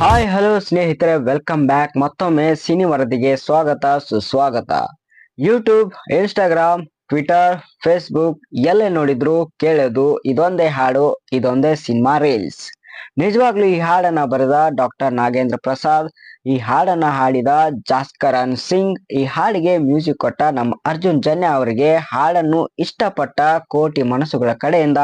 Hi hello ಸ್ನೇಹಿತರೆ. Welcome back ಮತ್ತೊಮ್ಮೆ cine ವರದಿಗೆ ಸ್ವಾಗತ, ಸುಸ್ವಾಗತ. ಯೂಟ್ಯೂಬ್ ಇನ್ಸ್ಟಾಗ್ರಾಮ್ ಟ್ವಿಟರ್ ಫೇಸ್ಬುಕ್ ಎಲ್ಲೇ ನೋಡಿದ್ರು ಕೇಳೋದು ಇದೊಂದೇ ಹಾಡು, ಇದೊಂದೇ ಸಿನಿಮಾ ರೀಲ್ಸ್. ನಿಜವಾಗ್ಲೂ ಈ ಹಾಡನ್ನ ಬರೆದ ಡಾಕ್ಟರ್ ನಾಗೇಂದ್ರ ಪ್ರಸಾದ್, ಈ ಹಾಡನ್ನ ಹಾಡಿದ ಜಾಸ್ಕರನ್ ಸಿಂಗ್, ಈ ಹಾಡಿಗೆ ಮ್ಯೂಸಿಕ್ ಕೊಟ್ಟ ನಮ್ಮ ಅರ್ಜುನ್ ಜನ್ಯ ಅವರಿಗೆ ಹಾಡನ್ನು ಇಷ್ಟಪಟ್ಟ ಕೋಟಿ ಮನಸ್ಸುಗಳ ಕಡೆಯಿಂದ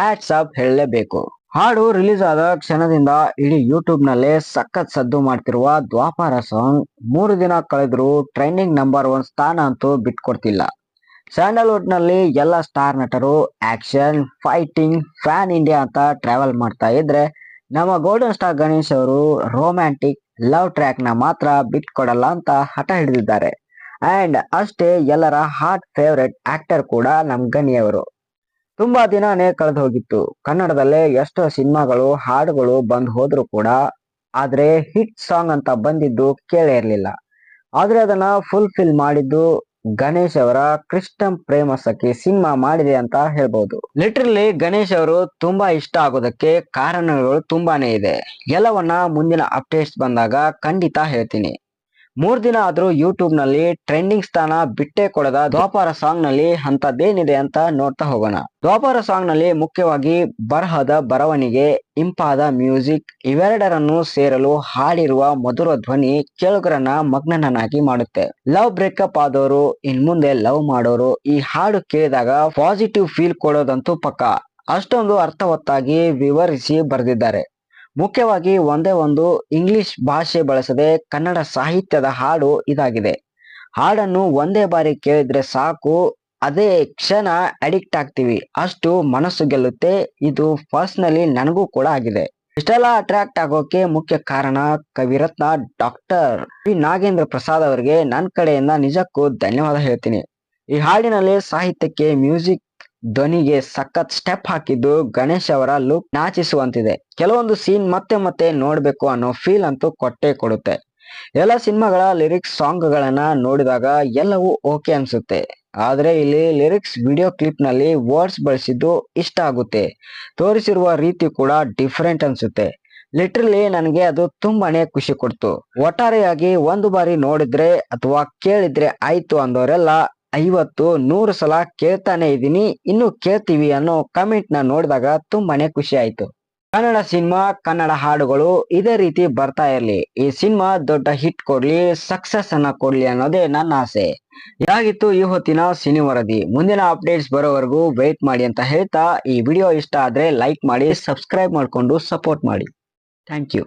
ಹ್ಯಾಟ್ಸ್ ಆಫ್ ಹೇಳಲೇಬೇಕು. ಹಾಡು ರಿಲೀಸ್ ಆದ ಕ್ಷಣದಿಂದ ಇಡೀ ಯೂಟ್ಯೂಬ್ನಲ್ಲಿ ಸಖತ್ ಸದ್ದು ಮಾಡ್ತಿರುವ ದ್ವಾಪಾರ ಸಾಂಗ್ ಮೂರು ದಿನ ಕಳೆದರೂ ಟ್ರೆಂಡಿಂಗ್ ನಂಬರ್ ಒನ್ ಸ್ಥಾನ ಅಂತೂ ಬಿಟ್ಕೊಡ್ತಿಲ್ಲ. ಸ್ಯಾಂಡಲ್ವುಡ್ನಲ್ಲಿ ಎಲ್ಲ ಸ್ಟಾರ್ ನಟರು ಆಕ್ಷನ್ ಫೈಟಿಂಗ್, ಫ್ಯಾನ್ ಇಂಡಿಯಾ ಅಂತ ಟ್ರಾವೆಲ್ ಮಾಡ್ತಾ ಇದ್ರೆ ನಮ್ಮ ಗೋಲ್ಡನ್ ಸ್ಟಾರ್ ಗಣೇಶ್ ಅವರು ರೋಮ್ಯಾಂಟಿಕ್ ಲವ್ ಟ್ರ್ಯಾಕ್ನ ಮಾತ್ರ ಬಿಟ್ಕೊಡಲ್ಲ ಅಂತ ಹಠ ಹಿಡಿದಿದ್ದಾರೆ. ಅಂಡ್ ಅಷ್ಟೇ ಎಲ್ಲರ ಹಾಟ್ ಫೇವ್ರೆಟ್ ಆಕ್ಟರ್ ಕೂಡ ನಮ್ ಗಣಿಯವರು ತುಂಬಾ ದಿನಾನೇ ಕಳೆದು ಹೋಗಿತ್ತು. ಕನ್ನಡದಲ್ಲೇ ಎಷ್ಟೋ ಸಿನಿಮಾಗಳು, ಹಾಡುಗಳು ಬಂದು ಹೋದ್ರು ಕೂಡ ಆದ್ರೆ ಹಿಟ್ ಸಾಂಗ್ ಅಂತ ಬಂದಿದ್ದು ಕೇಳೇ ಇರಲಿಲ್ಲ. ಆದ್ರೆ ಅದನ್ನ ಫುಲ್ಫಿಲ್ ಮಾಡಿದ್ದು ಗಣೇಶ್ ಅವರ ಕೃಷ್ಣಂ ಪ್ರೇಮ ಸಖಿ ಸಿನಿಮಾ ಮಾಡಿದೆ ಅಂತ ಹೇಳ್ಬೋದು. ಲಿಟ್ರಲಿ ಗಣೇಶ್ ಅವರು ತುಂಬಾ ಇಷ್ಟ ಆಗೋದಕ್ಕೆ ಕಾರಣಗಳು ತುಂಬಾನೇ ಇದೆ. ಎಲ್ಲವನ್ನ ಮುಂದಿನ ಅಪ್ಡೇಟ್ಸ್ ಬಂದಾಗ ಖಂಡಿತ ಹೇಳ್ತೀನಿ. ಮೂರ್ ದಿನ ಆದ್ರೂ ಯೂಟ್ಯೂಬ್ನಲ್ಲಿ ಟ್ರೆಂಡಿಂಗ್ ಸ್ಥಾನ ಬಿಟ್ಟೆ ಕೊಡದ ದ್ವಾಪಾರ ಸಾಂಗ್ನಲ್ಲಿ ಅಂತದ್ದೇನಿದೆ ಅಂತ ನೋಡ್ತಾ ಹೋಗೋಣ. ದ್ವಾಪಾರ ಸಾಂಗ್ನಲ್ಲಿ ಮುಖ್ಯವಾಗಿ ಬರಹದ ಬರವಣಿಗೆ, ಇಂಪಾದ ಮ್ಯೂಸಿಕ್ ಇವೆರಡರನ್ನು ಸೇರಲು ಹಾಡಿರುವ ಮಧುರ ಧ್ವನಿ ಕೇಳುಗರನ್ನ ಮಗ್ನನನ್ನಾಗಿ ಮಾಡುತ್ತೆ. ಲವ್ ಬ್ರೇಕಪ್ ಆದವರು ಇನ್ ಮುಂದೆ ಲವ್ ಮಾಡೋರು ಈ ಹಾಡು ಕೇಳಿದಾಗ ಪಾಸಿಟಿವ್ ಫೀಲ್ ಕೊಡೋದಂತೂ ಪಕ್ಕ. ಅಷ್ಟೊಂದು ಅರ್ಥವತ್ತಾಗಿ ವಿವರಿಸಿ ಬರೆದಿದ್ದಾರೆ. ಮುಖ್ಯವಾಗಿ ಒಂದೇ ಒಂದು ಇಂಗ್ಲಿಷ್ ಭಾಷೆ ಬಳಸದೆ ಕನ್ನಡ ಸಾಹಿತ್ಯದ ಹಾಡು ಇದಾಗಿದೆ. ಹಾಡನ್ನು ಒಂದೇ ಬಾರಿ ಕೇಳಿದ್ರೆ ಸಾಕು, ಅದೇ ಕ್ಷಣ ಅಡಿಕ್ಟ್ ಆಗ್ತೀವಿ. ಅಷ್ಟು ಮನಸ್ಸು ಗೆಲ್ಲುತ್ತೆ, ಇದು ಪರ್ಸ್ನಲಿ ನನಗೂ ಕೂಡ ಆಗಿದೆ. ಇಷ್ಟೆಲ್ಲ ಅಟ್ರಾಕ್ಟ್ ಆಗೋಕೆ ಮುಖ್ಯ ಕಾರಣ ಕವಿರತ್ನ ಡಾಕ್ಟರ್ ಪಿ ನಾಗೇಂದ್ರ ಪ್ರಸಾದ್ ಅವರಿಗೆ ನನ್ನ ಕಡೆಯಿಂದ ನಿಜಕ್ಕೂ ಧನ್ಯವಾದ ಹೇಳ್ತೀನಿ. ಈ ಹಾಡಿನಲ್ಲಿ ಸಾಹಿತ್ಯಕ್ಕೆ ಮ್ಯೂಸಿಕ್ ಧ್ವನಿಗೆ ಸಖತ್ ಸ್ಟೆಪ್ ಹಾಕಿದ್ದು ಗಣೇಶ್ ಅವರ ಲುಕ್ ನಾಚಿಸುವಂತಿದೆ. ಕೆಲವೊಂದು ಸೀನ್ ಮತ್ತೆ ಮತ್ತೆ ನೋಡ್ಬೇಕು ಅನ್ನೋ ಫೀಲ್ ಅಂತೂ ಕೊಟ್ಟೆ ಕೊಡುತ್ತೆ. ಎಲ್ಲ ಸಿನಿಮಾಗಳ ಲಿರಿಕ್ಸ್ ಸಾಂಗ್ಗಳನ್ನ ನೋಡಿದಾಗ ಎಲ್ಲವೂ ಓಕೆ ಅನ್ಸುತ್ತೆ. ಆದರೆ ಇಲ್ಲಿ ಲಿರಿಕ್ಸ್ ವಿಡಿಯೋ ಕ್ಲಿಪ್ನಲ್ಲಿ ವರ್ಡ್ಸ್ ಬಳಸಿದ್ದು ಇಷ್ಟ ಆಗುತ್ತೆ. ತೋರಿಸಿರುವ ರೀತಿ ಕೂಡ ಡಿಫ್ರೆಂಟ್ ಅನ್ಸುತ್ತೆ. ಲಿಟ್ರಲಿ ನನಗೆ ಅದು ತುಂಬಾನೇ ಖುಷಿ ಕೊಡ್ತು. ಒಟ್ಟಾರೆಯಾಗಿ ಒಂದು ಬಾರಿ ನೋಡಿದ್ರೆ ಅಥವಾ ಕೇಳಿದ್ರೆ ಆಯ್ತು ಅಂದವರೆಲ್ಲ ಐವತ್ತು ನೂರು ಸಲ ಕೇಳ್ತಾನೆ ಇದ್ದೀನಿ, ಇನ್ನು ಕೇಳ್ತೀವಿ ಅನ್ನೋ ಕಮೆಂಟ್ನ ನೋಡಿದಾಗ ತುಂಬಾನೇ ಖುಷಿ ಆಯ್ತು. ಕನ್ನಡ ಸಿನಿಮಾ, ಕನ್ನಡ ಹಾಡುಗಳು ಇದೇ ರೀತಿ ಬರ್ತಾ ಇರಲಿ. ಈ ಸಿನಿಮಾ ದೊಡ್ಡ ಹಿಟ್ ಕೊಡ್ಲಿ ಸಕ್ಸಸ್ ಅನ್ನ ಕೊಡ್ಲಿ ಅನ್ನೋದೇ ನನ್ನ ಆಸೆ. ಯಾಗಿತ್ತು ಈ ಹೊತ್ತಿನ ಸಿನಿ ವರದಿ. ಮುಂದಿನ ಅಪ್ಡೇಟ್ಸ್ ಬರೋವರೆಗೂ ವೇಟ್ ಮಾಡಿ ಅಂತ ಹೇಳ್ತಾ ಈ ವಿಡಿಯೋ ಇಷ್ಟ ಆದ್ರೆ ಲೈಕ್ ಮಾಡಿ ಸಬ್ಸ್ಕ್ರೈಬ್ ಮಾಡ್ಕೊಂಡು ಸಪೋರ್ಟ್ ಮಾಡಿ. Thank you